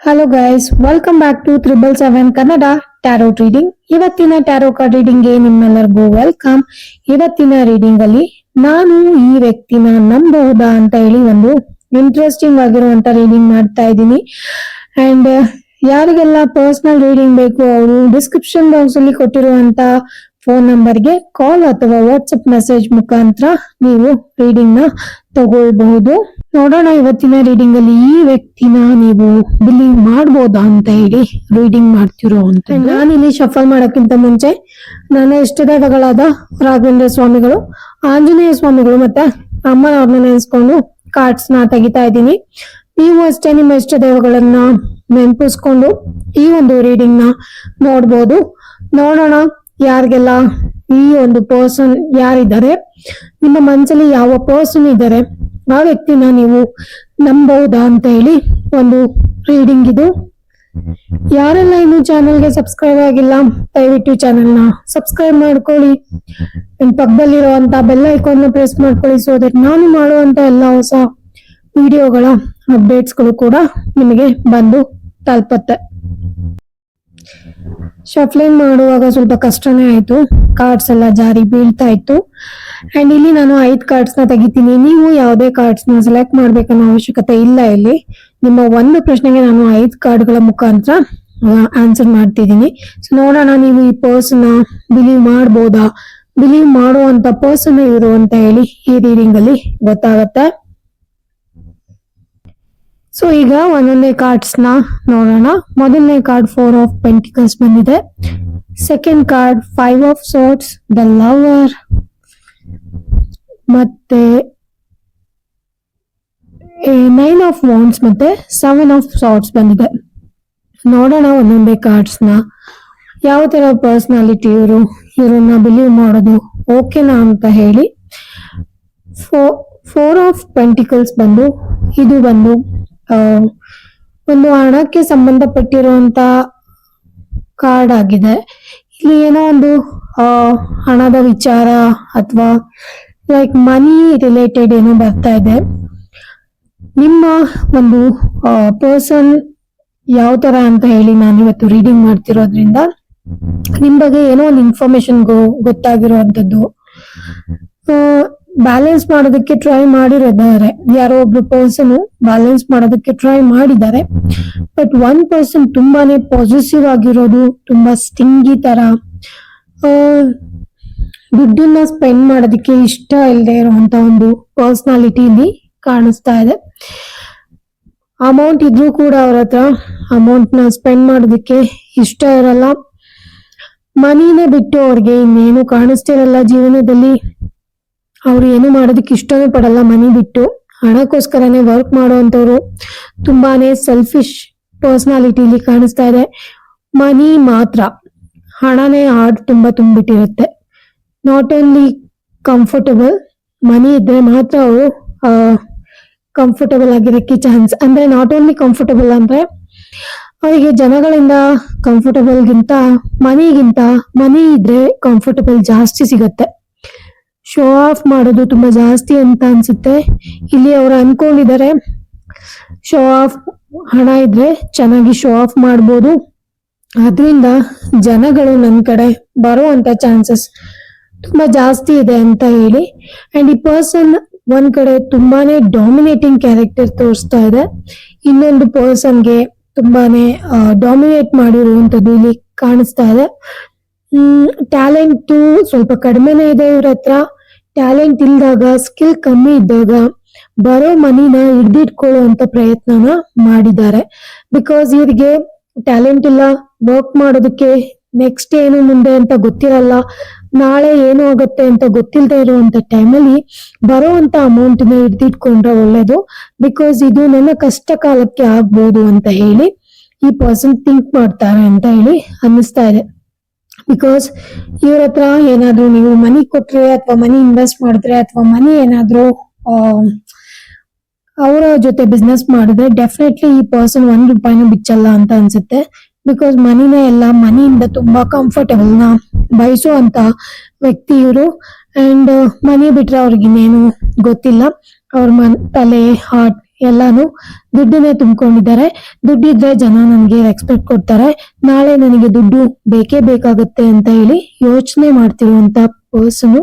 Hello guys welcome back to triple seven Kannada tarot reading ಇವತ್ತಿನ tarot card ರೀಡಿಂಗ್ಗೆ ನಿಮ್ಮೆಲ್ಲರಿಗೂ welcome ಇವತ್ತಿನ reading ಅಲ್ಲಿ ನಾನು ಈ ವ್ಯಕ್ತಿನ ನಂಬಬಹುದಾ ಅಂತ ಹೇಳಿ ಒಂದು ಇಂಟ್ರೆಸ್ಟಿಂಗ್ ಆಗಿರುವಂತ ರೀಡಿಂಗ್ ಮಾಡ್ತಾ ಇದ್ದೀನಿ. ಅಂಡ್ ಯಾರಿಗೆಲ್ಲ ಪರ್ಸನಲ್ ರೀಡಿಂಗ್ ಬೇಕು, ಅವರು ಡಿಸ್ಕ್ರಿಪ್ಷನ್ ಬಾಕ್ಸ್ ಅಲ್ಲಿ ಕೊಟ್ಟಿರುವಂತ ಫೋನ್ ನಂಬರ್ಗೆ ಕಾಲ್ ಅಥವಾ ವಾಟ್ಸಪ್ ಮೆಸೇಜ್ ಮುಖಾಂತರ ನೀವು ರೀಡಿಂಗ್ನ ತಗೊಳ್ಬಹುದು. ನೋಡೋಣ ಇವತ್ತಿನ ರೀಡಿಂಗ್ ಅಲ್ಲಿ ಈ ವ್ಯಕ್ತಿನ ನೀವು ಬಿಲೀವ್ ಮಾಡ್ಬೋದಾ ಅಂತ ಹೇಳಿ ರೀಡಿಂಗ್ ಮಾಡ್ತಿರೋ ಅಂತ ನಾನು ಇಲ್ಲಿ ಶಫಲ್ ಮಾಡೋಕ್ಕಿಂತ ಮುಂಚೆ ನನ್ನ ಇಷ್ಟ ದೇವಗಳಾದ ರಾಘವೇಂದ್ರ ಸ್ವಾಮಿಗಳು, ಆಂಜನೇಯ ಸ್ವಾಮಿಗಳು ಮತ್ತೆ ಅಮ್ಮನವ್ರನ್ನ ನೆನೆಸ್ಕೊಂಡು ಕಾರ್ಡ್ಸ್ನ ತೆಗಿತಾ ಇದ್ದೀನಿ. ನೀವು ಅಷ್ಟೇ ನಿಮ್ಮ ಇಷ್ಟ ದೈವಗಳನ್ನ ನೆನಪಿಸ್ಕೊಂಡು ಈ ಒಂದು ರೀಡಿಂಗ್ನ ನೋಡ್ಬೋದು. ನೋಡೋಣ ಯಾರಿಗೆಲ್ಲ ಈ ಒಂದು ಪರ್ಸನ್ ಯಾರಿದ್ದಾರೆ, ನಿಮ್ಮ ಮನಸ್ಸಲ್ಲಿ ಯಾವ ಪರ್ಸನ್ ಇದ್ದಾರೆ, ಆ ವ್ಯಕ್ತಿನ ನೀವು ನಂಬಹುದಾ ಅಂತ ಹೇಳಿ ಒಂದು ರೀಡಿಂಗ್ ಇದು. ಯಾರೆಲ್ಲ ಇನ್ನು ಚಾನಲ್ಗೆ ಸಬ್ಸ್ಕ್ರೈಬ್ ಆಗಿಲ್ಲ, ದಯವಿಟ್ಟು ಚಾನೆಲ್ನ ಸಬ್ಸ್ಕ್ರೈಬ್ ಮಾಡ್ಕೊಳ್ಳಿ. ಪಕ್ಕದಲ್ಲಿರುವಂತ ಬೆಲ್ ಐಕಾನ್ ಪ್ರೆಸ್ ಮಾಡ್ಕೊಳ್ಳಿ ಸೊ ದಟ್ ನಾನು ಮಾಡುವಂತ ಎಲ್ಲ ಹೊಸ ವಿಡಿಯೋಗಳ ಅಪ್ಡೇಟ್ಸ್ಗಳು ಕೂಡ ನಿಮಗೆ ಬಂದು ತಲುಪತ್ತೆ. ಶಫ್ಲಿಂಗ್ ಮಾಡುವಾಗ ಸ್ವಲ್ಪ ಕಷ್ಟನೇ ಆಯ್ತು. ಕಾರ್ಡ್ಸ್ ಎಲ್ಲ ಜಾರಿ ಬೀಳ್ತಾ ಇತ್ತು. ಅಂಡ್ ಇಲ್ಲಿ ನಾನು ಐದ್ ಕಾರ್ಡ್ಸ್ನ ತೆಗಿತೀನಿ. ನೀವು ಯಾವುದೇ ಕಾರ್ಡ್ಸ್ನ ಸೆಲೆಕ್ಟ್ ಮಾಡ್ಬೇಕನ್ನೋ ಅವಶ್ಯಕತೆ ಇಲ್ಲ ಇಲ್ಲಿ. ನಿಮ್ಮ ಒಂದು ಪ್ರಶ್ನೆಗೆ ನಾನು ಐದು ಕಾರ್ಡ್ಗಳ ಮುಖಾಂತರ ಆನ್ಸರ್ ಮಾಡ್ತಿದ್ದೀನಿ. ಸೊ ನೋಡೋಣ, ನೀವು ಈ ಪರ್ಸನ್ ಬಿಲೀವ್ ಮಾಡ್ಬೋದಾ? ಬಿಲೀವ್ ಮಾಡುವಂತ ಪರ್ಸನ್ ಇವರು ಅಂತ ಹೇಳಿ, ಈ ರೀಡಿಂಗ್ ಅಲ್ಲಿ ಗೊತ್ತಾಗತ್ತೆ. ಸೊ ಈಗ ಒಂದೊಂದೇ ಕಾರ್ಡ್ಸ್ನ ನೋಡೋಣ. ಮೊದಲನೇ ಕಾರ್ಡ್ ಫೋರ್ ಆಫ್ ಪೆಂಟಿಕಲ್ಸ್ ಬಂದಿದೆ. Second card five of swords the lover ಮತ್ತೆ ನೈನ್ ಆಫ್ ವಾನ್ಸ್ ಮತ್ತೆ ಸೆವೆನ್ ಆಫ್ ಸಾಟ್ಸ್ ಬಂದಿದೆ. ನೋಡೋಣ ಒಂದೊಂದೇ ಕಾರ್ಡ್ಸ್ನ ಯಾವ ತರ ಪರ್ಸನಾಲಿಟಿ ಇವರು? ಇವ್ರನ್ನ ಬಿಲೀವ್ ಮಾಡೋದು ಓಕೆನಾ ಅಂತ ಹೇಳಿ. ಫೋರ್ ಆಫ್ ಪೆಂಟಿಕಲ್ಸ್ ಬಂದು, ಇದು ಬಂದು ಒಂದು ಹಣಕ್ಕೆ ಸಂಬಂಧಪಟ್ಟಿರುವಂತ ಕಾರ್ಡ್ ಆಗಿದೆ. ಇಲ್ಲಿ ಏನೋ ಒಂದು ಹಣದ ವಿಚಾರ ಅಥವಾ ಲೈಕ್ ಮನಿ ರಿಲೇಟೆಡ್ ಏನೋ ಬರ್ತಾ ಇದೆ. ನಿಮ್ಮ ಒಂದು ಪರ್ಸನ್ ಯಾವ ತರ ಅಂತ ಹೇಳಿ ನಾನು ಇವತ್ತು ರೀಡಿಂಗ್ ಮಾಡ್ತಿರೋದ್ರಿಂದ ನಿಮ್ ಬಗ್ಗೆ ಏನೋ ಒಂದು ಇನ್ಫಾರ್ಮೇಶನ್ ಗೊತ್ತಾಗಿರುವಂತದ್ದು ಬ್ಯಾಲೆನ್ಸ್ ಮಾಡೋದಕ್ಕೆ ಟ್ರೈ ಮಾಡಿರೋದಾರೆ. ಯಾರೋ ಒಬ್ರು ಪರ್ಸನ್ ಬ್ಯಾಲೆನ್ಸ್ ಮಾಡೋದಕ್ಕೆ ಟ್ರೈ ಮಾಡಿದ್ದಾರೆ. ಬಟ್ ಒನ್ ಪರ್ಸನ್ ತುಂಬಾನೇ ಪಾಸಿಟಿವ್ ಆಗಿರೋದು, ತುಂಬಾ ಸ್ಟಿಂಗಿ ತರ ದುಡ್ಡನ್ನ ಸ್ಪೆಂಡ್ ಮಾಡೋದಕ್ಕೆ ಇಷ್ಟ ಇಲ್ಲದೆ ಇರುವಂತ ಒಂದು ಪರ್ಸನಾಲಿಟಿ ಇಲ್ಲಿ ಕಾಣಿಸ್ತಾ ಇದೆ. ಅಮೌಂಟ್ ಇದ್ರೂ ಕೂಡ ಅವ್ರ ಹತ್ರ ಅಮೌಂಟ್ನ ಸ್ಪೆಂಡ್ ಮಾಡೋದಕ್ಕೆ ಇಷ್ಟ ಇರಲ್ಲ. ಮನಿನೇ ಬಿಟ್ಟು ಅವ್ರಿಗೆ ಇನ್ನೇನು ಕಾಣಿಸ್ತಿರಲ್ಲ ಜೀವನದಲ್ಲಿ. ಅವ್ರು ಏನು ಮಾಡೋದಕ್ಕೆ ಇಷ್ಟನೂ ಪಡಲ್ಲ, ಮನಿ ಬಿಟ್ಟು. ಹಣಕ್ಕೋಸ್ಕರನೇ ವರ್ಕ್ ಮಾಡುವಂಥವ್ರು ತುಂಬಾನೇ ಸೆಲ್ಫಿಶ್ ಪರ್ಸ್ನಾಲಿಟಿಲಿ ಕಾಣಿಸ್ತಾ ಇದೆ. ಮನಿ ಮಾತ್ರ. ಹಣನೇ ಹಾರ್ಟ್ ತುಂಬಾ ತುಂಬಿಟ್ಟಿರುತ್ತೆ. ನಾಟ್ ಓನ್ಲಿ ಕಂಫರ್ಟಬಲ್ ಮನಿ ಇದ್ರೆ ಮಾತ್ರ ಅವರು ಕಂಫರ್ಟಬಲ್ ಆಗಿರಕ್ಕೆ ಚಾನ್ಸ್ ಅಂದ್ರೆ ನಾಟ್ ಓನ್ಲಿ ಕಂಫರ್ಟಬಲ್ ಅಂದ್ರೆ ಅವರಿಗೆ ಜನಗಳಿಂದ ಕಂಫರ್ಟಬಲ್ಗಿಂತ ಮನಿಗಿಂತ ಮನಿ ಇದ್ರೆ ಕಂಫರ್ಟಬಲ್ ಜಾಸ್ತಿ ಸಿಗತ್ತೆ. ಶೋ ಆಫ್ ಮಾಡೋದು ತುಂಬಾ ಜಾಸ್ತಿ ಅಂತ ಅನ್ಸುತ್ತೆ. ಇಲ್ಲಿ ಅವ್ರು ಅನ್ಕೊಂಡಿದ್ದಾರೆ ಶೋ ಆಫ್ ಹಣ ಇದ್ರೆ ಚೆನ್ನಾಗಿ ಶೋ ಆಫ್ ಮಾಡ್ಬೋದು. ಅದರಿಂದ ಜನಗಳು ನನ್ನ ಕಡೆ ಬರುವಂತ ಚಾನ್ಸಸ್ ತುಂಬಾ ಜಾಸ್ತಿ ಇದೆ ಅಂತ ಹೇಳಿ. ಅಂಡ್ ಈ ಪರ್ಸನ್ ಒಂದ್ ಕಡೆ ತುಂಬಾನೇ ಡಾಮಿನೇಟಿಂಗ್ ಕ್ಯಾರೆಕ್ಟರ್ ತೋರಿಸ್ತಾ ಇದೆ. ಇನ್ನೊಂದು ಪರ್ಸನ್ಗೆ ತುಂಬಾನೇ ಡಾಮಿನೇಟ್ ಮಾಡಿರುವಂತದ್ದು ಇಲ್ಲಿ ಕಾಣಿಸ್ತಾ ಇದೆ. ಟ್ಯಾಲೆಂಟ್ ಸ್ವಲ್ಪ ಕಡಿಮೆನೇ ಇದೆ ಇವ್ರ ಹತ್ರ. ಟ್ಯಾಲೆಂಟ್ ಇಲ್ದಾಗ ಸ್ಕಿಲ್ ಕಮ್ಮಿ ಇದ್ದಾಗ ಬರೋ ಮನಿನ ಹಿಡ್ದಿಟ್ಕೊಳ್ಳುವಂತ ಪ್ರಯತ್ನನ ಮಾಡಿದ್ದಾರೆ. ಬಿಕಾಸ್ ಇವ್ರಿಗೆ ಟ್ಯಾಲೆಂಟ್ ಇಲ್ಲ ವರ್ಕ್ ಮಾಡೋದಕ್ಕೆ ನೆಕ್ಸ್ಟ್ ಏನು ಮುಂದೆ ಅಂತ ಗೊತ್ತಿರಲ್ಲ, ನಾಳೆ ಏನು ಆಗುತ್ತೆ ಅಂತ ಗೊತ್ತಿಲ್ಲದೆ ಇರುವಂತ ಟೈಮಲ್ಲಿ ಬರುವಂತ ಅಮೌಂಟ್ನ ಹಿಡ್ದಿಟ್ಕೊಂಡ್ರೆ ಒಳ್ಳೇದು. ಬಿಕಾಸ್ ಇದು ನನ್ನ ಕಷ್ಟ ಕಾಲಕ್ಕೆ ಆಗ್ಬೋದು ಅಂತ ಹೇಳಿ ಈ ಪರ್ಸನ್ ಥಿಂಕ್ ಮಾಡ್ತಾರೆ ಅಂತ ಹೇಳಿ ಅನ್ನಿಸ್ತಾ ಇದೆ. ಬಿಕಾಸ್ ಇವ್ರ ಹತ್ರ ಏನಾದ್ರೂ ನೀವು ಮನಿ ಕೊಟ್ರೆ ಅಥವಾ ಮನಿ ಇನ್ವೆಸ್ಟ್ ಮಾಡಿದ್ರೆ ಅಥವಾ ಮನಿ ಏನಾದ್ರೂ ಅವರ ಜೊತೆ ಬಿಸ್ನೆಸ್ ಮಾಡಿದ್ರೆ ಡೆಫಿನೆಟ್ಲಿ ಈ ಪರ್ಸನ್ ಒಂದ್ ರೂಪಾಯಿನೂ ಬಿಚ್ಚಲ್ಲ ಅಂತ ಅನ್ಸುತ್ತೆ. ಬಿಕಾಸ್ ಮನಿನೇ ಎಲ್ಲ ಮನಿಯಿಂದ ತುಂಬಾ ಕಂಫರ್ಟಬಲ್ನ ಬಯಸುವಂತ ವ್ಯಕ್ತಿ ಇವರು. ಅಂಡ್ ಮನಿ ಬಿಟ್ರೆ ಅವ್ರಿಗೆ ಇನ್ನೇನು ಗೊತ್ತಿಲ್ಲ. ಅವ್ರ ಮನ್, ತಲೆ ಹಾರ್ಟ್ ಎಲ್ಲಾನು ದುಡ್ಡನ್ನೇ ತುಂಬಿಕೊಂಡಿದ್ದಾರೆ. ದುಡ್ಡಿದ್ರೆ ಜನ ನನಗೆ ರೆಸ್ಪೆಕ್ಟ್ ಕೊಡ್ತಾರೆ. ನಾಳೆ ನನಗೆ ದುಡ್ಡು ಬೇಕೇ ಬೇಕಾಗುತ್ತೆ ಅಂತ ಹೇಳಿ ಯೋಚನೆ ಮಾಡ್ತಿರುವಂತ ಪರ್ಸನ್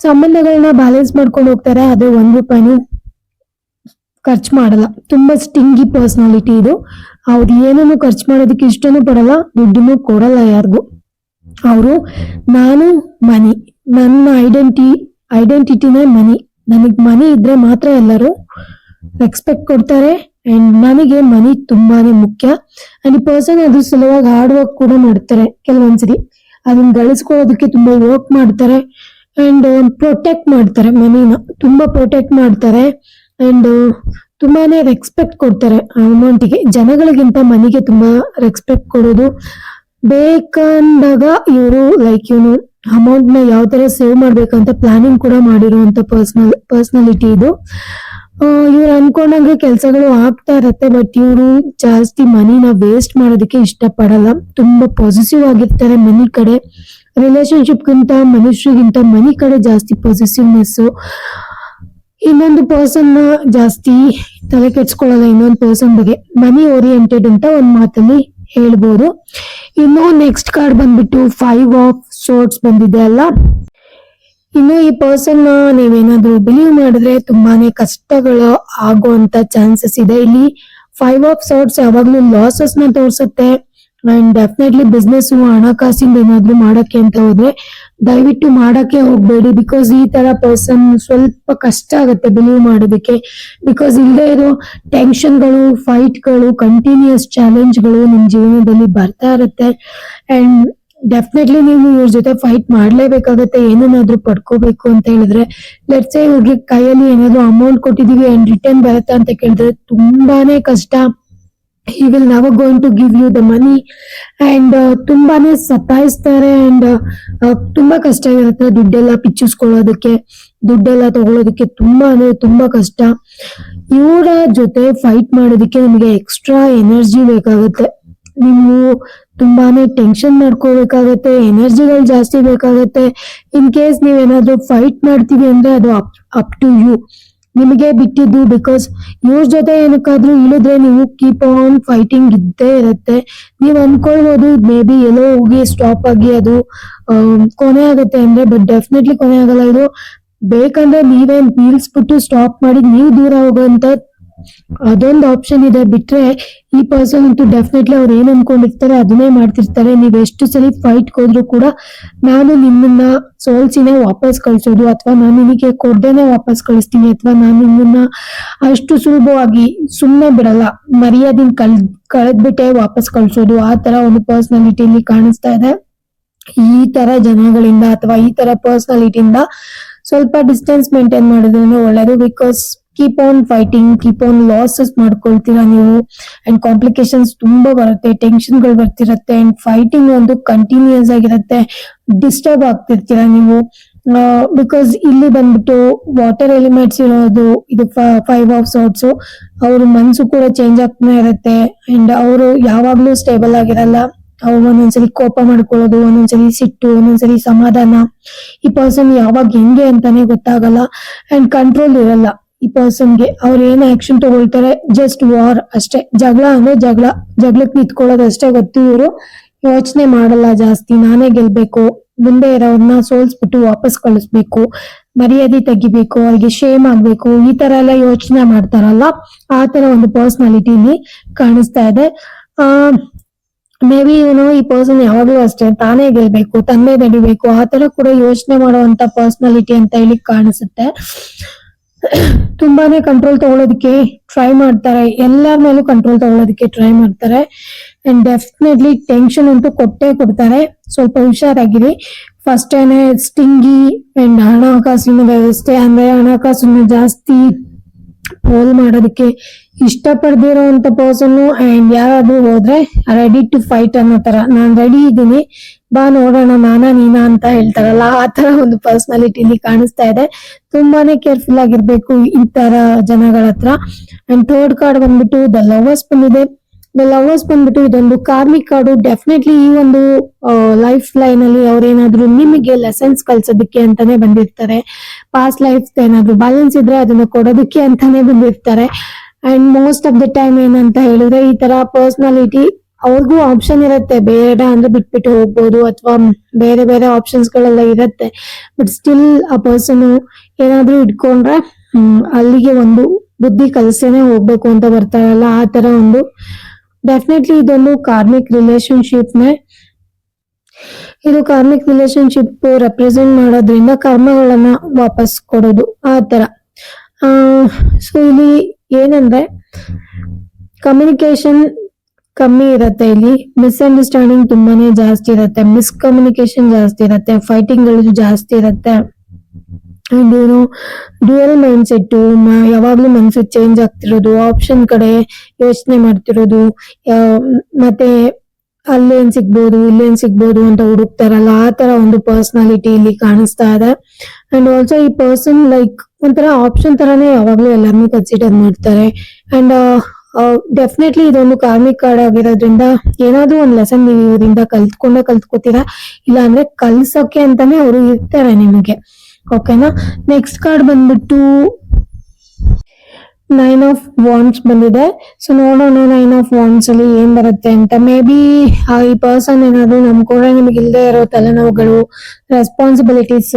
ಸಂಬಂಧಗಳನ್ನ ಬ್ಯಾಲೆನ್ಸ್ ಮಾಡ್ಕೊಂಡು ಹೋಗ್ತಾರೆ. ಆದ್ರೆ ಒಂದ್ ರೂಪಾಯಿನೂ ಖರ್ಚು ಮಾಡಲ್ಲ. ತುಂಬಾ ಸ್ಟಿಂಗಿ ಪರ್ಸನಾಲಿಟಿ ಇದು. ಅವ್ರು ಏನನ್ನು ಖರ್ಚು ಮಾಡೋದಕ್ಕೆ ಇಷ್ಟನೂ ಪಡಲ್ಲ ದುಡ್ಡನ್ನು ಕೊಡಲ್ಲ ಯಾರಿಗೂ. ಅವರು ನಾನು ಮನಿ. ನನ್ನ ಐಡೆಂಟಿ ಐಡೆಂಟಿಟಿನೇ ಮನಿ. ನನಗ್ ಮನಿ ಇದ್ರೆ ಮಾತ್ರ ಎಲ್ಲರೂ ರೆಸ್ಪೆಕ್ಟ್ ಕೊಡ್ತಾರೆ ಅಂಡ್ ನನಗೆ ಮನಿ ತುಂಬಾನೇ ಮುಖ್ಯ. ಅಂಡ್ ಈ ಪರ್ಸನ್ ಅದು ಸಲುವಾಗಿ ಹಾರ್ಡ್ ವರ್ಕ್ ಕೂಡ ಮಾಡ್ತಾರೆ ಕೆಲವೊಂದ್ಸರಿ. ಅದನ್ನ ಗಳಿಸ್ಕೊಳ್ಳೋದಕ್ಕೆ ತುಂಬಾ ವರ್ಕ್ ಮಾಡ್ತಾರೆ ಅಂಡ್ ಪ್ರೊಟೆಕ್ಟ್ ಮಾಡ್ತಾರೆ ಮನಿನ. ತುಂಬಾ ಪ್ರೊಟೆಕ್ಟ್ ಮಾಡ್ತಾರೆ ಅಂಡ್ ತುಂಬಾನೇ ರೆಸ್ಪೆಕ್ಟ್ ಕೊಡ್ತಾರೆ ಅಮೌಂಟಿಗೆ ಜನಗಳಿಗಿಂತ ಮನಿಗೆ ತುಂಬಾ ರೆಸ್ಪೆಕ್ಟ್ ಕೊಡೋದು ಬೇಕಂದಾಗ ಇವರು ಲೈಕ್ ಇವನು ಅಮೌಂಟ್ನ ಯಾವ ತರ ಸೇವ್ ಮಾಡ್ಬೇಕಂತ ಪ್ಲಾನಿಂಗ್ ಕೂಡ ಮಾಡಿರುವಂತ ಪರ್ಸನಲ್ ಪರ್ಸನಾಲಿಟಿ ಇದು. ಇವ್ರು ಅನ್ಕೊಂಡಂಗೆ ಕೆಲಸಗಳು ಆಗ್ತಾ ಇರತ್ತೆ ಬಟ್ ಇವರು ಜಾಸ್ತಿ ಮನಿನ ವೇಸ್ಟ್ ಮಾಡೋದಕ್ಕೆ ಇಷ್ಟಪಡಲ್ಲ. ತುಂಬಾ ಪಾಸಿಟಿವ್ ಆಗಿರ್ತಾರೆ ಮನಿ ಕಡೆ. ರಿಲೇಶನ್ಶಿಪ್ಗಿಂತ ಮನುಷ್ಯರಿಗಿಂತ ಮನಿ ಕಡೆ ಜಾಸ್ತಿ ಪಾಸಿಟಿವ್ನೆಸ್ ಇನ್ನೊಂದು ಪರ್ಸನ್ ಜಾಸ್ತಿ ತಲೆ ಕೆಡ್ಸ್ಕೊಳ್ಳಲ್ಲ ಇನ್ನೊಂದು ಪರ್ಸನ್ ಬಗ್ಗೆ. ಮನಿ ಓರಿಯೆಂಟೆಡ್ ಅಂತ ಒಂದ್ ಮಾತಲ್ಲಿ ಹೇಳ್ಬೋದು. ಇನ್ನು ನೆಕ್ಸ್ಟ್ ಕಾರ್ಡ್ ಬಂದ್ಬಿಟ್ಟು ಫೈವ್ ಆಫ್ ಸೋರ್ಟ್ಸ್ ಬಂದಿದೆ ಅಲ್ಲ? ಇನ್ನು ಈ ಪರ್ಸನ್ ನೀವೇನಾದ್ರೂ ಬಿಲೀವ್ ಮಾಡಿದ್ರೆ ತುಂಬಾನೇ ಕಷ್ಟಗಳು ಆಗುವಂತ ಚಾನ್ಸಸ್ ಇದೆ. ಇಲ್ಲಿ ಫೈವ್ ಆಫ್ ಸೋರ್ಟ್ಸ್ ಯಾವಾಗ್ಲೂ ಲಾಸಸ್ನ ತೋರ್ಸುತ್ತೆ. ಅಂಡ್ ಡೆಫಿನೆಟ್ಲಿ ಬಿಸ್ನೆಸ್ ಹಣಕಾಸಿಂದ ಏನಾದ್ರು ಮಾಡಕ್ಕೆ ಅಂತ ಹೋದ್ರೆ, ದಯವಿಟ್ಟು ಮಾಡಕ್ಕೆ ಹೋಗ್ಬೇಡಿ. ಬಿಕಾಸ್ ಈ ತರ ಪರ್ಸನ್ ಸ್ವಲ್ಪ ಕಷ್ಟ ಆಗುತ್ತೆ ಬಿಲೀವ್ ಮಾಡೋದಕ್ಕೆ. ಬಿಕಾಸ್ ಇಲ್ಲದೆ ಇರೋ ಟೆನ್ಷನ್ಗಳು ಫೈಟ್ಗಳು ಕಂಟಿನ್ಯೂಸ್ ಚಾಲೆಂಜ್ಗಳು ನಿಮ್ ಜೀವನದಲ್ಲಿ ಬರ್ತಾ ಇರುತ್ತೆ. ಅಂಡ್ ಡೆಫಿನೆಟ್ಲಿ ನೀವು ಇವ್ರ ಜೊತೆ ಫೈಟ್ ಮಾಡ್ಲೇಬೇಕಾಗತ್ತೆ. ಏನನ್ನಾದ್ರೂ ಪಡ್ಕೋಬೇಕು ಅಂತ ಹೇಳಿದ್ರೆ ಲೆಟ್ಸೆ ಇವ್ರಿಗೆ ಕೈಯಲ್ಲಿ ಏನಾದ್ರು ಅಮೌಂಟ್ ಕೊಟ್ಟಿದೀವಿ ಅಂಡ್ ರಿಟರ್ನ್ ಬರುತ್ತಾ ಅಂತ ಕೇಳಿದ್ರೆ, ತುಂಬಾನೇ ಕಷ್ಟ. He will never going to give you the money uh, ತುಂಬಾನೇ ಸತಾಯಿಸ್ತಾರೆ. ಅಂಡ್ ತುಂಬಾ ಕಷ್ಟ ಆಗಿರುತ್ತೆ ದುಡ್ಡೆಲ್ಲ ಪಿಚ್ಚಿಸ್ಕೊಳ್ಳೋದಕ್ಕೆ. ದುಡ್ಡೆಲ್ಲ ತಗೊಳ್ಳೋದಕ್ಕೆ ತುಂಬಾ ಅಂದ್ರೆ ತುಂಬಾ ಕಷ್ಟ. ಇವರ ಜೊತೆ ಫೈಟ್ ಮಾಡೋದಕ್ಕೆ ನಿಮಗೆ ಎಕ್ಸ್ಟ್ರಾ ಎನರ್ಜಿ ಬೇಕಾಗುತ್ತೆ. ನೀವು ತುಂಬಾನೇ ಟೆನ್ಷನ್ ಮಾಡ್ಕೋಬೇಕಾಗತ್ತೆ ಎನರ್ಜಿಗಳು ಜಾಸ್ತಿ ಬೇಕಾಗತ್ತೆ. ಇನ್ ಕೇಸ್ ನೀವೇನಾದ್ರೂ ಫೈಟ್ ಮಾಡ್ತೀವಿ ಅಂದ್ರೆ ಅದು ಅಪ್ ಅಪ್ ಟು ಯು ನಿಮಗೆ ಬಿಟ್ಟಿದ್ದು ಬಿಕಾಸ್ ಇವ್ರ ಜೊತೆ ಏನಕ್ಕಾದ್ರೂ ಇಳಿದ್ರೆ ನೀವು ಕೀಪ್ ಆನ್ ಫೈಟಿಂಗ್ ಇದ್ದೇ ಇರುತ್ತೆ. ನೀವ್ ಅನ್ಕೊಳ್ಬೋದು ಮೇ ಬಿ ಎಲ್ಲೋ ಹೋಗಿ ಸ್ಟಾಪ್ ಆಗಿ ಅದು ಕೊನೆ ಆಗುತ್ತೆ ಅಂದ್ರೆ ಬಟ್ ಡೆಫಿನೆಟ್ಲಿ ಕೊನೆ ಆಗಲ್ಲ. ಇದು ಬೇಕಂದ್ರೆ ನೀವೇ ಬೀಳ್ಸ್ಬಿಟ್ಟು ಸ್ಟಾಪ್ ಮಾಡಿ, ನೀವು ದೂರ ಹೋಗುವಂತ ಅದೊಂದು ಆಪ್ಷನ್ ಇದೆ. ಬಿಟ್ರೆ ಈ ಪರ್ಸನ್ ಅಂತೂ ಡೆಫಿನೆಟ್ಲಿ ಅವ್ರು ಏನ್ ಅನ್ಕೊಂಡಿರ್ತಾರೆ ಅದನ್ನೇ ಮಾಡ್ತಿರ್ತಾರೆ. ನೀವ್ ಎಷ್ಟು ಸರಿ ಫೈಟ್ ಹೋದ್ರು ಕೂಡ ನಾನು ನಿಮ್ಮನ್ನ ಸೋಲ್ಸಿನೇ ವಾಪಸ್ ಕಳ್ಸೋದು ಅಥವಾ ನಾನು ನಿಮಗೆ ಕೊಡ್ದೇನೆ ವಾಪಸ್ ಕಳಿಸ್ತೀನಿ ಅಥವಾ ನಾನು ನಿಮ್ಮನ್ನ ಅಷ್ಟು ಸುಲಭವಾಗಿ ಸುಮ್ಮನೆ ಬಿಡಲ್ಲ. ಮರ್ಯಾದಿನ ಕಳ್ ಕಳೆದ್ಬಿಟ್ಟೆ ವಾಪಸ್ ಕಳ್ಸೋದು. ಆ ತರ ಒಂದು ಪರ್ಸನಾಲಿಟಿಲಿ ಕಾಣಿಸ್ತಾ ಇದೆ. ಈ ತರ ಜನಗಳಿಂದ ಅಥವಾ ಈ ತರ ಪರ್ಸನಾಲಿಟಿಯಿಂದ ಸ್ವಲ್ಪ ಡಿಸ್ಟೆನ್ಸ್ ಮೇಂಟೈನ್ ಮಾಡಿದ್ರೆ ಒಳ್ಳೇದು because keep on fighting keep on losses ಮಾಡ್ಕೊಳ್ತೀರಾ ನೀವು. ಅಂಡ್ ಕಾಂಪ್ಲಿಕೇಶನ್ಸ್ ತುಂಬಾ ಬರುತ್ತೆ ಟೆನ್ಷನ್ಗಳು ಬರ್ತಿರತ್ತೆ ಅಂಡ್ ಫೈಟಿಂಗ್ ಒಂದು ಕಂಟಿನ್ಯೂಸ್ ಆಗಿರುತ್ತೆ. ಡಿಸ್ಟರ್ಬ್ ಆಗ್ತಿರ್ತೀರಾ ನೀವು. ಬಿಕಾಸ್ ಇಲ್ಲಿ ಬಂದ್ಬಿಟ್ಟು ವಾಟರ್ ಎಲಿಮೆಂಟ್ಸ್ ಇರೋದು, ಇದು ಫೈವ್ ಆಫ್ ಸಾರ್ಟ್ಸ್ ಅವ್ರ ಮನ್ಸು ಕೂಡ ಚೇಂಜ್ ಆಗ್ತಾನೆ ಇರುತ್ತೆ. ಅಂಡ್ ಅವರು ಯಾವಾಗ್ಲೂ ಸ್ಟೇಬಲ್ ಆಗಿರಲ್ಲ. ಅವ್ರು ಒಂದೊಂದ್ಸಲಿ ಕೋಪ ಮಾಡ್ಕೊಳ್ಳೋದು ಒಂದೊಂದ್ಸಲಿ ಸಿಟ್ಟು ಒಂದೊಂದ್ಸಲಿ ಸಮಾಧಾನ. ಈ ಪರ್ಸನ್ ಯಾವಾಗ ಹೆಂಗೆ ಅಂತಾನೆ ಗೊತ್ತಾಗಲ್ಲ. ಅಂಡ್ ಕಂಟ್ರೋಲ್ ಇರಲ್ಲ. ಈ ಪರ್ಸನ್ಗೆ ಅವ್ರು ಏನ್ ಆಕ್ಷನ್ ತಗೊಳ್ತಾರೆ? ಜಸ್ಟ್ ವಾರ್ ಅಷ್ಟೇ. ಜಗಳ ಅಂದ್ರೆ ಜಗಳ. ಜಗಳಕ್ಕೆ ನಿಂತ್ಕೊಳ್ಳೋದು ಅಷ್ಟೇ ಗೊತ್ತು ಇವರು. ಯೋಚನೆ ಮಾಡಲ್ಲ ಜಾಸ್ತಿ. ನಾನೇ ಗೆಲ್ಬೇಕು. ಮುಂದೆ ಇರೋರ್ನ ಸೋಲ್ಸ್ಬಿಟ್ಟು ವಾಪಸ್ ಕಳಿಸ್ಬೇಕು. ಮರ್ಯಾದೆ ತೆಗಿಬೇಕು. ಅವ್ರಿಗೆ ಶೇಮ್ ಆಗ್ಬೇಕು. ಈ ತರ ಎಲ್ಲ ಯೋಚನೆ ಮಾಡ್ತಾರಲ್ಲ, ಆ ತರ ಒಂದು ಪರ್ಸನಾಲಿಟಿಲಿ ಕಾಣಿಸ್ತಾ ಇದೆ. ಆ ಮೇ ಬಿ ಇವನು ಈ ಪರ್ಸನ್ ಯಾವಾಗ್ಲೂ ಅಷ್ಟೇ. ತಾನೇ ಗೆಲ್ಬೇಕು. ತನ್ನೇ ನಡಿಬೇಕು. ಆ ತರ ಕೂಡ ಯೋಚನೆ ಮಾಡುವಂತ ಪರ್ಸನಾಲಿಟಿ ಅಂತ ಹೇಳಿ ಕಾಣಿಸುತ್ತೆ. ತುಂಬಾನೇ ಕಂಟ್ರೋಲ್ ತಗೊಳ್ಳೋದಕ್ಕೆ ಟ್ರೈ ಮಾಡ್ತಾರೆ. ಎಲ್ಲರ ಮೇಲೂ ಕಂಟ್ರೋಲ್ ತಗೊಳ್ಳೋದಕ್ಕೆ ಟ್ರೈ ಮಾಡ್ತಾರೆ. ಅಂಡ್ ಡೆಫಿನೆಟ್ಲಿ ಟೆನ್ಷನ್ ಅಂತೂ ಕೊಟ್ಟೇ ಕೊಡ್ತಾರೆ. ಸ್ವಲ್ಪ ಹುಷಾರಾಗಿರಿ. ಫಸ್ಟ್ ಏನೇ ಸ್ಟಿಂಗಿ ಅಂಡ್ ಹಣಕಾಸಿನ ವ್ಯವಸ್ಥೆ ಅಂದ್ರೆ ಹಣಕಾಸಿನ ಜಾಸ್ತಿ ಪೋಲ್ ಮಾಡೋದಕ್ಕೆ ಅಂತ ಪರ್ಸನ್ ಅಂಡ್ ಯಾರಾದ್ರೂ ಹೋದ್ರೆ ರೆಡಿ ಟು ಫೈಟ್ ಅನ್ನೋ ತರ. ನಾನ್ ರೆಡಿ ಇದ್ದೀನಿ. ಬಾ ನೋಡೋಣ, ನಾನಾ ನೀನಾ ಅಂತ ಹೇಳ್ತಾರಲ್ಲ, ಆ ತರ ಒಂದು ಪರ್ಸನಾಲಿಟಿಲಿ ಕಾಣಿಸ್ತಾ ಇದೆ. ತುಂಬಾನೇ ಕೇರ್ಫುಲ್ ಆಗಿರ್ಬೇಕು ಈ ತರ ಜನಗಳ ಹತ್ರ ಅಂಡ್ ಥರ್ಡ್ ಕಾರ್ಡ್ ಬಂದ್ಬಿಟ್ಟು ದ ಲವರ್ಸ್ ಬಂದಿದೆ. ಲವರ್ಸ್ ಬಂದ್ಬಿಟ್ಟು ಇದೊಂದು ಕಾರ್ಮಿಕ್ ಕಾರ್ಡು ಡೆಫಿನೆಟ್ಲಿ ಈ ಒಂದು ಲೈಫ್ ಲೈನ್ ಅಲ್ಲಿ ಅವ್ರೇನಾದ್ರು ನಿಮಗೆ ಲೆಸನ್ಸ್ ಕಲ್ಸೋದಕ್ಕೆ ಅಂತಾನೆ ಬಂದಿರ್ತಾರೆ. ಪಾಸ್ಟ್ ಲೈಫ್ ಏನಾದ್ರು ಬ್ಯಾಲೆನ್ಸ್ ಇದ್ರೆ ಅದನ್ನ ಕೊಡೋದಕ್ಕೆ ಅಂತಾನೆ ಬಂದಿರ್ತಾರೆ. And most of the time ಏನಂತ ಹೇಳಿದ್ರೆ ಈ ತರ ಪರ್ಸನಾಲಿಟಿ ಅವ್ರಿಗೂ ಆಪ್ಷನ್ ಇರುತ್ತೆ. ಬೇಡ ಅಂದ್ರೆ ಬಿಟ್ಬಿಟ್ಟು ಹೋಗ್ಬೋದು ಅಥವಾ ಬೇರೆ ಬೇರೆ ಆಪ್ಷನ್ಸ್ ಗಳೆಲ್ಲ ಇರುತ್ತೆ. ಬಟ್ ಸ್ಟಿಲ್ ಆ ಪರ್ಸನ್ ಏನಾದ್ರೂ ಇಟ್ಕೊಂಡ್ರೆ ಅಲ್ಲಿಗೆ ಒಂದು ಬುದ್ಧಿ ಕಲಿಸೇನೆ ಹೋಗ್ಬೇಕು ಅಂತ ಬರ್ತಾರಲ್ಲ, ಆ ತರ ಒಂದು ಡೆಫಿನೆಟ್ಲಿ ಇದೊಂದು ಕಾರ್ಮಿಕ್ ರಿಲೇಶನ್ಶಿಪ್ ನೇ. ಇದು ಕಾರ್ಮಿಕ್ ರಿಲೇಶನ್ಶಿಪ್ ರೆಪ್ರೆಸೆಂಟ್ ಮಾಡೋದ್ರಿಂದ ಕರ್ಮಗಳನ್ನ ವಾಪಸ್ ಕೊಡೋದು ಆ ತರ ಸೊ ಇಲ್ಲಿ ಏನಂದ್ರೆ ಕಮ್ಯುನಿಕೇಶನ್ ಕಮ್ಮಿ ಇರತ್ತೆ ಇಲ್ಲಿ. ಮಿಸ್ಅಂಡರ್ಸ್ಟ್ಯಾಂಡಿಂಗ್ ತುಂಬಾನೇ ಜಾಸ್ತಿ ಇರತ್ತೆ. ಮಿಸ್ಕಮ್ಯುನಿಕೇಶನ್ ಜಾಸ್ತಿ ಇರತ್ತೆ. ಫೈಟಿಂಗ್ಗಳು ಜಾಸ್ತಿ ಇರತ್ತೆ. ಏನು ಡ್ಯೂಯಲ್ ಮೈಂಡ್ ಸೆಟ್ ಯಾವಾಗ್ಲೂ ಮನ್ಸು ಚೇಂಜ್ ಆಗ್ತಿರೋದು ಆಪ್ಷನ್ ಕಡೆ ಯೋಚನೆ ಮಾಡ್ತಿರೋದು ಮತ್ತೆ ಅಲ್ಲೇನ್ ಸಿಗ್ಬೋದು ಇಲ್ಲೇನ್ ಸಿಗ್ಬೋದು ಅಂತ ಹುಡುಕ್ತಾರಲ್ಲ, ಆ ತರ ಒಂದು ಪರ್ಸನಾಲಿಟಿ ಇಲ್ಲಿ ಕಾಣಿಸ್ತಾ ಇದೆ. ಅಂಡ್ ಆಲ್ಸೋ ಈ ಪರ್ಸನ್ ಲೈಕ್ ಒಂಥರ ಆಪ್ಷನ್ ತರಾನೇ ಯಾವಾಗ್ಲೂ ಎಲ್ಲರನ್ನೂ ಕನ್ಸಿಡರ್ ಮಾಡ್ತಾರೆ. ಅಂಡ್ ಡೆಫಿನೆಟ್ಲಿ ಇದೊಂದು ಕಾರ್ಮಿಕ್ ಕಾರ್ಡ್ ಆಗಿರೋದ್ರಿಂದ ಏನಾದ್ರೂ ಒಂದ್ ಲೆಸನ್ ನೀವು ಇವರಿಂದ ಕಲ್ತ್ಕೊಂಡೇ ಕಲ್ತ್ಕೋತೀರಾ? ಇಲ್ಲ ಅಂದ್ರೆ ಕಲ್ಸೋಕೆ ಅಂತಾನೆ ಅವರು ಇರ್ತಾರೆ ನಿಮಗೆ. ಓಕೆನಾ ನೆಕ್ಸ್ಟ್ ಕಾರ್ಡ್ ಬಂದ್ಬಿಟ್ಟು ನೈನ್ ಆಫ್ ವಾಂಡ್ಸ್ ಬಂದಿದೆ. ಸೊ ನೋಡೋಣ ನೈನ್ ಆಫ್ ವಾಂಡ್ಸ್ ಅಲ್ಲಿ ಏನ್ ಬರುತ್ತೆ ಅಂತ. ಮೇ ಬಿ ಈ ಪರ್ಸನ್ ಏನಾದ್ರು ನಮ್ಕೊಂಡ್ರೆ ನಿಮ್ಗೆ ಇಲ್ಲದೆ ಇರೋ ತಲೆನೋವುಗಳು ರೆಸ್ಪಾನ್ಸಿಬಿಲಿಟೀಸ್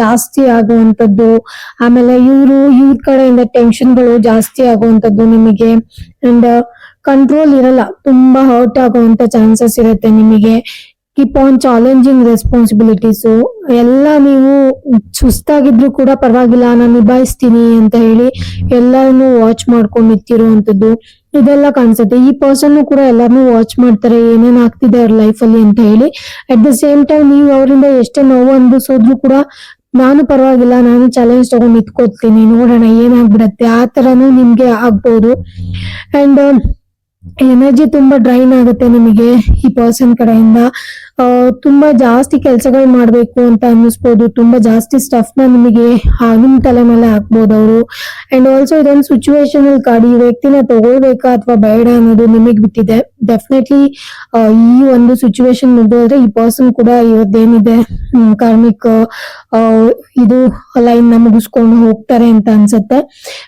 ಜಾಸ್ತಿ ಆಗುವಂತದ್ದು ಆಮೇಲೆ ಇವರು, ಇವ್ರ ಕಡೆಯಿಂದ ಟೆನ್ಷನ್ಗಳು ಜಾಸ್ತಿ ಆಗುವಂತದ್ದು ನಿಮಗೆ ಅಂಡ್ ಕಂಟ್ರೋಲ್ ಇರಲ್ಲ, ತುಂಬಾ ಹರ್ಟ್ ಆಗುವಂತ ಚಾನ್ಸಸ್ ಇರುತ್ತೆ ನಿಮಗೆ. ಕೀಪ್ ಆನ್ ಚಾಲೆಂಜಿಂಗ್ ರೆಸ್ಪಾನ್ಸಿಬಿಲಿಟೀಸು ಎಲ್ಲ ನೀವು ಸುಸ್ತಾಗಿದ್ರು ಕೂಡ ಪರವಾಗಿಲ್ಲ ನಾನು ನಿಭಾಯಿಸ್ತೀನಿ ಅಂತ ಹೇಳಿ ಎಲ್ಲರನ್ನು ವಾಚ್ ಮಾಡ್ಕೊಂಡು ನಿಂತಿರುವಂಥದ್ದು ಇದೆಲ್ಲ ಕಾಣಿಸುತ್ತೆ. ಈ ಪರ್ಸನ್ ಕೂಡ ಎಲ್ಲಾರನ್ನೂ ವಾಚ್ ಮಾಡ್ತಾರೆ ಏನೇನ್ ಆಗ್ತಿದೆ ಅವ್ರ ಲೈಫ್ ಅಲ್ಲಿ ಅಂತ ಹೇಳಿ. ಅಟ್ ದ ಸೇಮ್ ಟೈಮ್ ನೀವು ಅವರಿಂದ ಎಷ್ಟೇ ನೋವು ಅನ್ಭವಿಸೋದ್ರು ಕೂಡ ನಾನು ಪರವಾಗಿಲ್ಲ ನಾನು ಚಾಲೆಂಜ್ ತಗೊಂಡ್ ನಿಂತ್ಕೋತೀನಿ ನೋಡೋಣ ಏನಾಗ್ಬಿಡತ್ತೆ ಆ ತರನು ನಿಮ್ಗೆ ಆಗ್ಬೋದು. ಅಂಡ್ ಎನರ್ಜಿ ತುಂಬಾ ಡ್ರೈನ್ ಆಗುತ್ತೆ ನಿಮಗೆ ಈ ಪರ್ಸನ್ ಕಡೆಯಿಂದ. ತುಂಬಾ ಜಾಸ್ತಿ ಕೆಲಸಗಳು ಮಾಡಬೇಕು ಅಂತ ಅನ್ನಿಸ್ಬೋದು. ತುಂಬಾ ಜಾಸ್ತಿ ಸ್ಟಫ್ನ ನಿಮಗೆ ಆಗಿನ ತಲೆ ಮೇಲೆ ಹಾಕ್ಬೋದು ಅವರು. ಅಂಡ್ ಆಲ್ಸೋ ಇದೊಂದು ಸಿಚುವೇಶನ್ ಅಲ್ಲಿ ಕಾಡಿ ಈ ವ್ಯಕ್ತಿನ ತಗೊಳ್ಬೇಕಾ ಅಥವಾ ಬೇಡ ಅನ್ನೋದು ನಿಮಗೆ ಬಿಟ್ಟಿದೆ. ಡೆಫಿನೆಟ್ಲಿ ಈ ಒಂದು ಸಿಚುವೇಶನ್ ಮುಗಿದ್ರೆ ಈ ಪರ್ಸನ್ ಕೂಡ ಇವತ್ತೇನಿದೆ ಕಾರ್ಮಿಕ ಕಾರ್ಮಿಕ್ ಇದು ಲೈನ್ನ ಮುಗಿಸ್ಕೊಂಡು ಹೋಗ್ತಾರೆ ಅಂತ ಅನ್ಸುತ್ತೆ.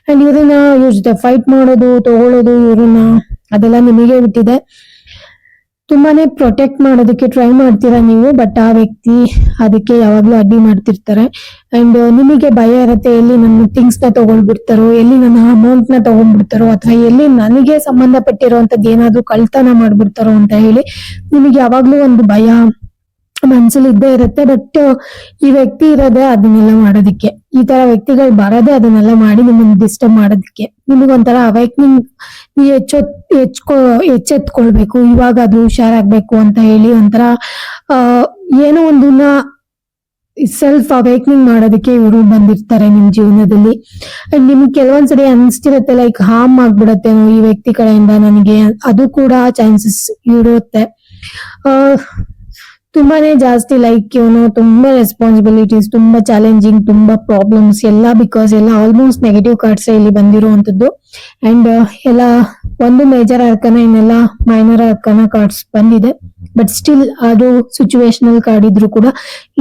ಅಂಡ್ ಇವ್ರನ್ನ, ಇವ್ರ ಜೊತೆ ಫೈಟ್ ಮಾಡೋದು ತಗೊಳ್ಳೋದು ಇವ್ರನ್ನ ಅದೆಲ್ಲ ನಿಮಗೆ ಬಿಟ್ಟಿದೆ ತುಂಬಾನೇ ಪ್ರೊಟೆಕ್ಟ್ ಮಾಡೋದಕ್ಕೆ ಟ್ರೈ ಮಾಡ್ತೀರಾ ನೀವು ಬಟ್ ಆ ವ್ಯಕ್ತಿ ಅದಕ್ಕೆ ಯಾವಾಗ್ಲೂ ಅಡ್ಡಿ ಮಾಡ್ತಿರ್ತಾರೆ. ಅಂಡ್ ನಿಮಗೆ ಭಯ ಇರುತ್ತೆ, ಎಲ್ಲಿ ನನ್ನ ಥಿಂಗ್ಸ್ನ ತಗೊಂಡ್ಬಿಡ್ತಾರೋ ಎಲ್ಲಿ ನನ್ನ ಅಮೌಂಟ್ನ ತಗೊಂಡ್ಬಿಡ್ತಾರೋ, ಅಥವಾ ಎಲ್ಲಿ ನನಗೆ ಸಂಬಂಧಪಟ್ಟಿರುವಂತದ್ದು ಏನಾದ್ರೂ ಕಳ್ತನ ಮಾಡ್ಬಿಡ್ತಾರೋ ಅಂತ ಹೇಳಿ ನಿಮಗೆ ಯಾವಾಗ್ಲೂ ಒಂದು ಭಯ ಮನ್ಸಲ್ಲಿ ಇದ್ದೇ ಇರುತ್ತೆ ಬಟ್ ಈ ವ್ಯಕ್ತಿ ಇರೋದೇ ಅದನ್ನೆಲ್ಲ ಮಾಡೋದಕ್ಕೆ. ಈ ತರ ವ್ಯಕ್ತಿಗಳು ಬರೋದೇ ಅದನ್ನೆಲ್ಲ ಮಾಡಿ ನಿಮ್ಮನ್ನ ಡಿಸ್ಟರ್ಬ್ ಮಾಡೋದಕ್ಕೆ. ನಿಮಗೊಂಥರ ಅವೈಕ್ನಿಂಗ್ ನೀವು ಹೆಚ್ಚೊ ಹೆಚ್ಕೊ ಎಚ್ಚೆತ್ಕೊಳ್ಬೇಕು, ಇವಾಗ ಅದು ಹುಷಾರಾಗ್ಬೇಕು ಅಂತ ಹೇಳಿ ಒಂಥರ ಏನೋ ಒಂದನ್ನ ಸೆಲ್ಫ್ ಅವೇಕ್ನಿಂಗ್ ಮಾಡೋದಕ್ಕೆ ಇವರು ಬಂದಿರ್ತಾರೆ ನಿಮ್ ಜೀವನದಲ್ಲಿ. ಅಂಡ್ ನಿಮ್ಗೆ ಕೆಲವೊಂದ್ಸರಿ ಅನ್ಸ್ತಿರತ್ತೆ ಲೈಕ್ ಹಾರ್ಮ್ ಆಗ್ಬಿಡತ್ತೆ ಈ ವ್ಯಕ್ತಿ ಕಡೆಯಿಂದ ನನಗೆ, ಅದು ಕೂಡ ಚಾನ್ಸಸ್ ಇರುತ್ತೆ. ತುಂಬಾನೇ ಜಾಸ್ತಿ ಲೈಕ್ ಇವನು ತುಂಬಾ ರೆಸ್ಪಾನ್ಸಿಬಿಲಿಟೀಸ್ ತುಂಬಾ ಚಾಲೆಂಜಿಂಗ್ ತುಂಬಾ ಪ್ರಾಬ್ಲಮ್ಸ್ ಎಲ್ಲ ಬಿಕಾಸ್ ಎಲ್ಲ ಆಲ್ಮೋಸ್ಟ್ ನೆಗೆಟಿವ್ ಕಾರ್ಡ್ಸ್ ಇಲ್ಲಿ ಬಂದಿರುವಂತದ್ದು ಅಂಡ್ ಎಲ್ಲ ಒಂದು ಮೇಜರ್ ಅರ್ಕನ ಇನ್ನೆಲ್ಲ ಮೈನರ್ ಅರ್ಕನ ಕಾರ್ಡ್ಸ್ ಬಂದಿದೆ. ಬಟ್ ಸ್ಟಿಲ್ ಅದು ಸಿಚುವೇಶನಲ್ ಕಾರ್ಡ್ ಇದ್ರು ಕೂಡ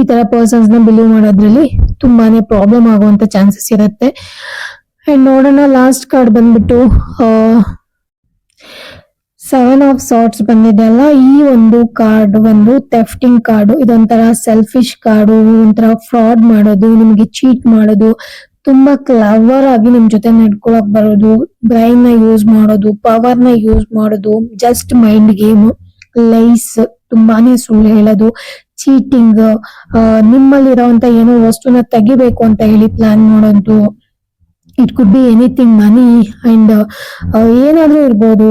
ಈ ತರ ಪರ್ಸನ್ಸ್ನ ಬಿಲೀವ್ ಮಾಡೋದ್ರಲ್ಲಿ ತುಂಬಾನೇ ಪ್ರಾಬ್ಲಮ್ ಆಗುವಂತ ಚಾನ್ಸಸ್ ಇರುತ್ತೆ. ಅಂಡ್ ನೋಡೋಣ ಲಾಸ್ಟ್ ಕಾರ್ಡ್ ಬಂದ್ಬಿಟ್ಟು ಸೆವೆನ್ ಆಫ್ ಸಾರ್ಟ್ಸ್ ಬಂದಿದೆ ಅಲ್ಲ ಈ ಒಂದು ಕಾರ್ಡ್ ಒಂದು ಥೆಫ್ಟಿಂಗ್ ಕಾರ್ಡ್ ಇದೊಂಥರ ಸೆಲ್ಫಿಶ್ ಕಾರ್ಡು ಒಂಥರ ಫ್ರಾಡ್ ಮಾಡೋದು, ನಿಮಗೆ ಚೀಟ್ ಮಾಡೋದು, ತುಂಬಾ ಕ್ಲವರ್ ಆಗಿ ನಿಮ್ ಜೊತೆ ನಡ್ಕೊಳಕ್ ಬರೋದು ಬ್ರೈನ್ನ ಯೂಸ್ ಮಾಡೋದು ಪವರ್ನ ಯೂಸ್ ಮಾಡೋದು ಜಸ್ಟ್ ಮೈಂಡ್ ಗೇಮ್ ಲೈಸ್ ತುಂಬಾನೇ ಸುಳ್ಳು ಹೇಳೋದು ಚೀಟಿಂಗ್ ನಿಮ್ಮಲ್ಲಿರೋಂತ ಏನೋ ವಸ್ತುನ ತೆಗಿಬೇಕು ಅಂತ ಹೇಳಿ ಪ್ಲಾನ್ ಮಾಡೋದು it could be anything money and ಏನಾದ್ರೂ ಇರ್ಬೋದು.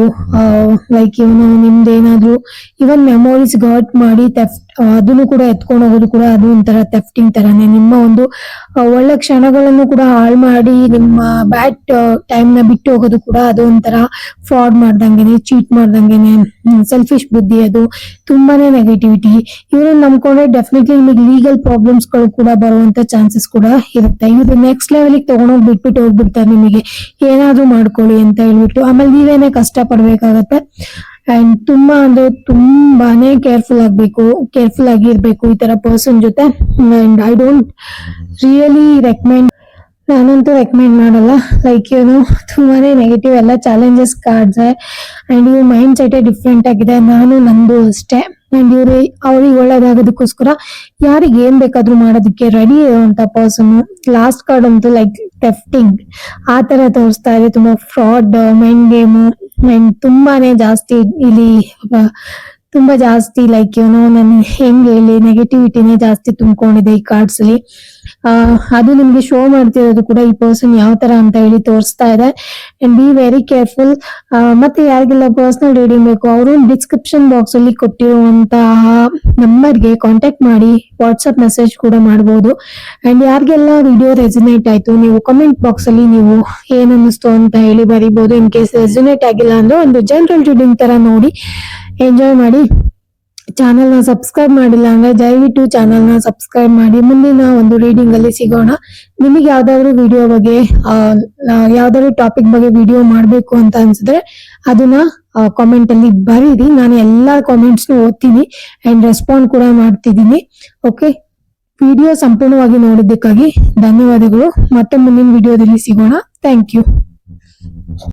ಲೈಕ್ ಇವನು ನಿಮ್ದೇನಾದ್ರೂ ಇವನ್ ಮೆಮೊರೀಸ್ ಗರ್ಟ್ ಮಾಡಿ ತೆಫ್ಟ್ ಅದನ್ನು ಕೂಡ ಎತ್ಕೊಂಡು ಹೋಗೋದು ಕೂಡ ಅದು ಒಂಥರ ತೆಫ್ಟಿಂಗ್ ತರಾನೇ. ನಿಮ್ಮ ಒಂದು ಒಳ್ಳೆ ಕ್ಷಣಗಳನ್ನು ಕೂಡ ಹಾಳು ಮಾಡಿ ನಿಮ್ಮ ಬ್ಯಾಡ್ ಟೈಮ್ನ ಬಿಟ್ಟು ಹೋಗೋದು ಕೂಡ ಅದು ಒಂಥರ ಫ್ರಾಡ್ ಮಾಡ್ದಂಗೆನೆ ಚೀಟ್ ಮಾಡ್ದಂಗೆನೆ ಸೆಲ್ಫಿಶ್ ಬುದ್ಧಿ ಅದು ತುಂಬಾನೇ ನೆಗೆಟಿವಿಟಿ ಇವ್ರನ್ನ ನಂಬ್ಕೊಂಡ್ರೆ ಡೆಫಿನೆಟ್ಲಿ ನಿಮಗೆ ಲೀಗಲ್ ಪ್ರಾಬ್ಲಮ್ಸ್ಗಳು ಕೂಡ ಬರುವಂತ ಚಾನ್ಸಸ್ ಕೂಡ ಇರುತ್ತೆ. ಇವ್ರು ನೆಕ್ಸ್ಟ್ ಲೆವೆಲ್ ತಗೊಂಡೋಗಿ ಬಿಟ್ಬಿಟ್ಟು ಹೋಗ್ಬಿಡ್ತಾರೆ ನಿಮಗೆ. ಏನಾದ್ರೂ ಮಾಡ್ಕೊಳ್ಳಿ ಅಂತ ಹೇಳ್ಬಿಟ್ಟು, ಆಮೇಲೆ ನೀವೇನೆ ಕಷ್ಟ ಪಡ್ಬೇಕಾಗತ್ತೆ ಅಂಡ್ ತುಂಬಾ ಅಂದ್ರೆ ತುಂಬಾನೇ ಕೇರ್ಫುಲ್ ಆಗ್ಬೇಕು ಕೇರ್ಫುಲ್ ಆಗಿರ್ಬೇಕು ಈ ತರ ಪರ್ಸನ್ ಜೊತೆ. And I don't really recommend ನಾನಂತೂ ರೆಕಮೆಂಡ್ ಮಾಡಲ್ಲ. ಲೈಕ್ ಏನು ತುಂಬಾನೇ ನೆಗೆಟಿವ್ ಎಲ್ಲ ಚಾಲೆಂಜಸ್ ಕಾರ್ಡ್ಸ್ ಅಂಡ್ ಇವ್ರ ಮೈಂಡ್ ಸೆಟ್ ಡಿಫ್ರೆಂಟ್ ಆಗಿದೆ. ನಾನು ನಂದು ಅಷ್ಟೇ. ಅಂಡ್ ಇವ್ರು ಅವ್ರಿಗೆ ಒಳ್ಳೇದಾಗೋದಕ್ಕೋಸ್ಕರ ಯಾರಿಗೆ ಏನ್ ಬೇಕಾದ್ರೂ ಮಾಡೋದಕ್ಕೆ ರೆಡಿ ಇರುವಂತ ಪರ್ಸನ್ ಲಾಸ್ಟ್ ಕಾರ್ಡ್ ಅಂತೂ ಲೈಕ್ ಟೆಫ್ಟಿಂಗ್ ಆ ತರ ತೋರಿಸ್ತಾ ಇದೆ. ತುಂಬಾ ಫ್ರಾಡ್ ಮೈಂಡ್ ಗೇಮ್ ಮೈಂಡ್ ತುಂಬಾನೇ ಜಾಸ್ತಿ ಇಲ್ಲಿ ತುಂಬಾ ಜಾಸ್ತಿ ಲೈಕ್ ಏನೋ ನಾನು ಹೆಂಗ್ ಹೇಳಿ ನೆಗೆಟಿವಿಟಿನೇ ಜಾಸ್ತಿ ತುಂಬಿಕೊಂಡಿದೆ ಈ ಕಾರ್ಡ್ಸ್ ಅಲ್ಲಿ. ಅದು ನಿಮ್ಗೆ ಶೋ ಮಾಡ್ತಿರೋದು ಕೂಡ ಈ ಪರ್ಸನ್ ಯಾವ ತರ ಅಂತ ಹೇಳಿ ತೋರಿಸ್ತಾ ಇದೆ. ಅಂಡ್ ಬಿ ವೆರಿ ಕೇರ್ಫುಲ್ ಮತ್ತೆ ಯಾರಿಗೆಲ್ಲ ಪರ್ಸನಲ್ ರೀಡಿಂಗ್ ಬೇಕು, ಅವರು ಡಿಸ್ಕ್ರಿಪ್ಷನ್ ಬಾಕ್ಸ್ ಅಲ್ಲಿ ಕೊಟ್ಟಿರುವಂತಹ ನಂಬರ್ಗೆ ಕಾಂಟ್ಯಾಕ್ಟ್ ಮಾಡಿ ವಾಟ್ಸ್ಆಪ್ ಮೆಸೇಜ್ ಕೂಡ ಮಾಡಬಹುದು ಅಂಡ್ ಯಾರಿಗೆಲ್ಲ ವಿಡಿಯೋ ರೆಸಿನೇಟ್ ಆಯ್ತು, ನೀವು ಕಮೆಂಟ್ ಬಾಕ್ಸ್ ಅಲ್ಲಿ ನೀವು ಏನ್ ಅನ್ನಿಸ್ತು ಅಂತ ಹೇಳಿ ಬರೀಬಹುದು ಇನ್ ಕೇಸ್ ರೆಸಿನೇಟ್ ಆಗಿಲ್ಲ ಅಂದ್ರೆ ಒಂದು ಜನರಲ್ ರೀಡಿಂಗ್ ತರ ನೋಡಿ. ಎಂಜಾಯ್ ಮಾಡಿ. ಚಾನೆಲ್ನ ಸಬ್ಸ್ಕ್ರೈಬ್ ಮಾಡಿಲ್ಲ ಅಂದ್ರೆ ದಯವಿಟ್ಟು ಚಾನೆಲ್ನ ಸಬ್ಸ್ಕ್ರೈಬ್ ಮಾಡಿ. ಮುಂದಿನ ಒಂದು ರೀಡಿಂಗ್ ಅಲ್ಲಿ ಸಿಗೋಣ. ನಿಮಗೆ ಯಾವ್ದಾದ್ರು ವಿಡಿಯೋ ಬಗ್ಗೆ ಯಾವ್ದಾದ್ರು ಟಾಪಿಕ್ ಬಗ್ಗೆ ವಿಡಿಯೋ ಮಾಡ್ಬೇಕು ಅಂತ ಅನ್ಸಿದ್ರೆ ಅದನ್ನ ಕಾಮೆಂಟ್ ಅಲ್ಲಿ ಬರೀರಿ. ನಾನು ಎಲ್ಲಾ ಕಾಮೆಂಟ್ಸ್ ಓದ್ತೀನಿ ಅಂಡ್ ರೆಸ್ಪಾಂಡ್ ಕೂಡ ಮಾಡ್ತಿದ್ದೀನಿ. ಓಕೆ ವಿಡಿಯೋ ಸಂಪೂರ್ಣವಾಗಿ ನೋಡಿದ್ದಕ್ಕಾಗಿ ಧನ್ಯವಾದಗಳು. ಮತ್ತೆ ಮುಂದಿನ ವಿಡಿಯೋದಲ್ಲಿ ಸಿಗೋಣ. Thank you